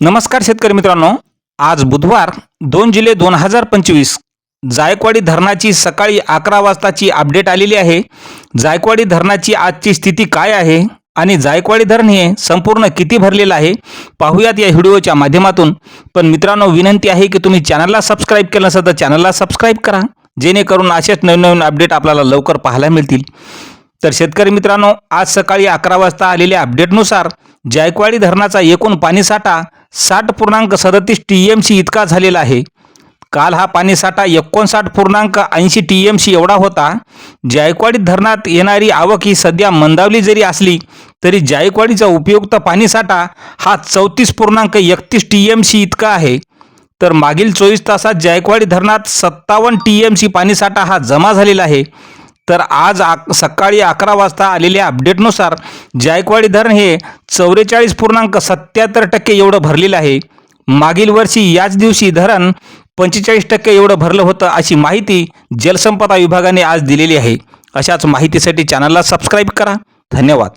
नमस्कार शेतकरी मित्रांनो. आज बुधवार दोन जुलै दोन हजार पंचवीस जायकवाडी धरणाची सकाळी अकरा वाजताची अपडेट आलेली आहे. जायकवाडी धरणाची आजची स्थिती काय आहे आणि जायकवाडी धरण हे संपूर्ण किती भरलेलं आहे पाहूयात या व्हिडिओच्या माध्यमातून. पण मित्रांनो विनंती आहे की तुम्ही चॅनलला सबस्क्राईब केलं नसेल तर चॅनलला सबस्क्राईब करा जेणेकरून असेच नवीन नवीन अपडेट आपल्याला लवकर पाहायला मिळतील. तर शेतकरी मित्रांनो आज सकाळी अकरा वाजता आलेल्या अपडेटनुसार जायकवाडी धरणाचा एकूण पाणीसाठा साठ पूर्णांक सदतीस टी एम सी इतका झालेला आहे. काल हा पाणीसाठा एकोणसाठ पूर्णांक ऐंशी टी एम सी एवढा होता. जायकवाडी धरणात येणारी आवक ही सध्या मंदावली जरी असली तरी जायकवाडीचा उपयुक्त पाणीसाठा हा चौतीस पूर्णांक एकतीस टी एम सी इतका आहे. तर मागील चोवीस तासात जायकवाडी धरणात सत्तावन्न टी एम सी पाणीसाठा हा जमा झालेला आहे. तर आज आक सकाळी अकरा वाजता आलेल्या अपडेटनुसार जायकवाडी धरण हे चौवेचाळीस पूर्णांक सत्याहत्तर टक्के एवढं भरलेलं आहे. मागील वर्षी याच दिवशी धरण पंचेचाळीस टक्के एवढं भरलं होतं अशी माहिती जलसंपदा विभागाने आज दिलेली आहे. अशाच माहितीसाठी चॅनलला सबस्क्राईब करा. धन्यवाद.